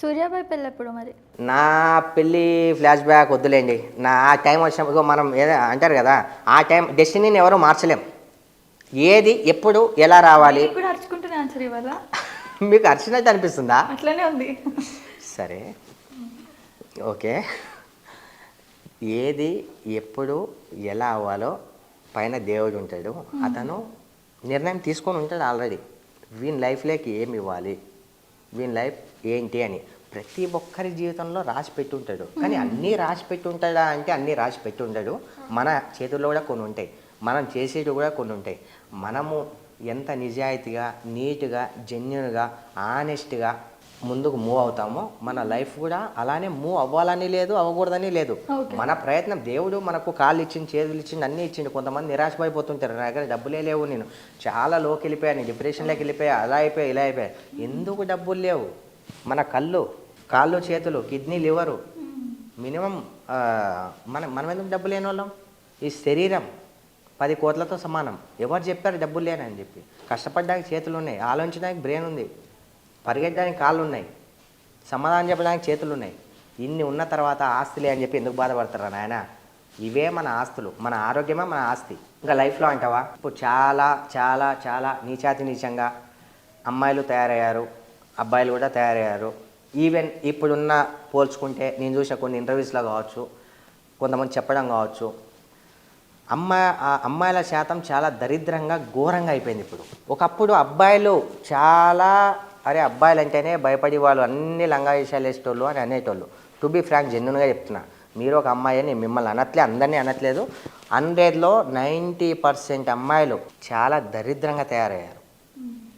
సూర్యాబాయ్ పెళ్ళి ఎప్పుడు మరి? నా పెళ్ళి ఫ్లాష్ బ్యాక్ వద్దులేండి. నా ఆ టైం వచ్చినప్పుడు మనం ఏదో అంటారు కదా ఆ టైం డెస్టినీని ఎవరు మార్చలేం. ఏది ఎప్పుడు ఎలా రావాలి? అరుచుకుంటూనే ఆన్సర్ ఇవ్వాలా? మీకు అరిచినట్టు అనిపిస్తుందా? అట్లనే ఉంది. సరే. ఓకే. ఏది ఎప్పుడు ఎలా అవ్వాలో పైన దేవుడు ఉంటాడు. అతను నిర్ణయం తీసుకొని ఉంటాడు ఆల్రెడీ. వీని లైఫ్లోకి ఏమి ఇవ్వాలి? వీని లైఫ్ ఏంటి అని ప్రతి ఒక్కరి జీవితంలో రాసి పెట్టి ఉంటాడు కానీ అన్నీ రాసి పెట్టి ఉంటాడా అంటే అన్నీ రాసి పెట్టి ఉంటాడు మన చేతుల్లో కూడా కొన్ని ఉంటాయి. మనం చేసేవి కూడా కొన్ని ఉంటాయి. మనము ఎంత నిజాయితీగా నీట్గా జెన్యున్గా ఆనెస్ట్గా ముందుకు మూవ్ అవుతామో మన లైఫ్ కూడా అలానే మూవ్ అవ్వాలని లేదు అవ్వకూడదని లేదు. మన ప్రయత్నం దేవుడు మనకు కాళ్ళు ఇచ్చింది చేతులు ఇచ్చింది అన్నీ ఇచ్చిండు. కొంతమంది నిరాశపడిపోతుంటారు. నా దగ్గర డబ్బులే లేవు నేను. చాలా లోకి వెళ్ళిపోయాను డిప్రెషన్లోకి వెళ్ళిపోయా అలా అయిపోయా ఇలా అయిపోయా. ఎందుకు డబ్బులు లేవు? మన కళ్ళు కాళ్ళు చేతులు కిడ్నీ లివరు మినిమం మన మనం ఎందుకు డబ్బు లేని వాళ్ళం? ఈ శరీరం పది కోట్లతో సమానం. ఎవరు చెప్పారు డబ్బులు లేనని చెప్పి? కష్టపడడానికి చేతులు ఉన్నాయి ఆలోచించడానికి బ్రెయిన్ ఉంది. పరిగెత్తడానికి కాళ్ళు ఉన్నాయి సమాధానం చెప్పడానికి చేతులు ఉన్నాయి ఇన్ని ఉన్న తర్వాత ఆస్తులే అని చెప్పి ఎందుకు బాధపడతారా నాయన? ఇవే మన ఆస్తులు. మన ఆరోగ్యమే మన ఆస్తి. ఇంకా లైఫ్లో అంటావా? ఇప్పుడు చాలా చాలా చాలా నీచాతి నీచంగా అమ్మాయిలు తయారయ్యారు అబ్బాయిలు కూడా తయారయ్యారు. ఈవెన్ ఇప్పుడున్న పోల్చుకుంటే నేను చూసిన కొన్ని ఇంటర్వ్యూస్లో కావచ్చు కొంతమంది చెప్పడం కావచ్చు అమ్మాయి ఆ అమ్మాయిల శాతం చాలా దరిద్రంగా ఘోరంగా అయిపోయింది ఇప్పుడు. ఒకప్పుడు అబ్బాయిలు చాలా అరే అబ్బాయిలు అంటేనే భయపడి వాళ్ళు అన్ని లంగా విషయాలు వేసేటోళ్ళు అని అనేటోళ్ళు. టు బీ ఫ్రాంక్ జెన్యున్గా చెప్తున్నా. మీరు ఒక అమ్మాయి అని మిమ్మల్ని అనట్లే అందరినీ అనట్లేదు. హండ్రెడ్లో నైంటీ పర్సెంట్ అమ్మాయిలు చాలా దరిద్రంగా తయారయ్యారు.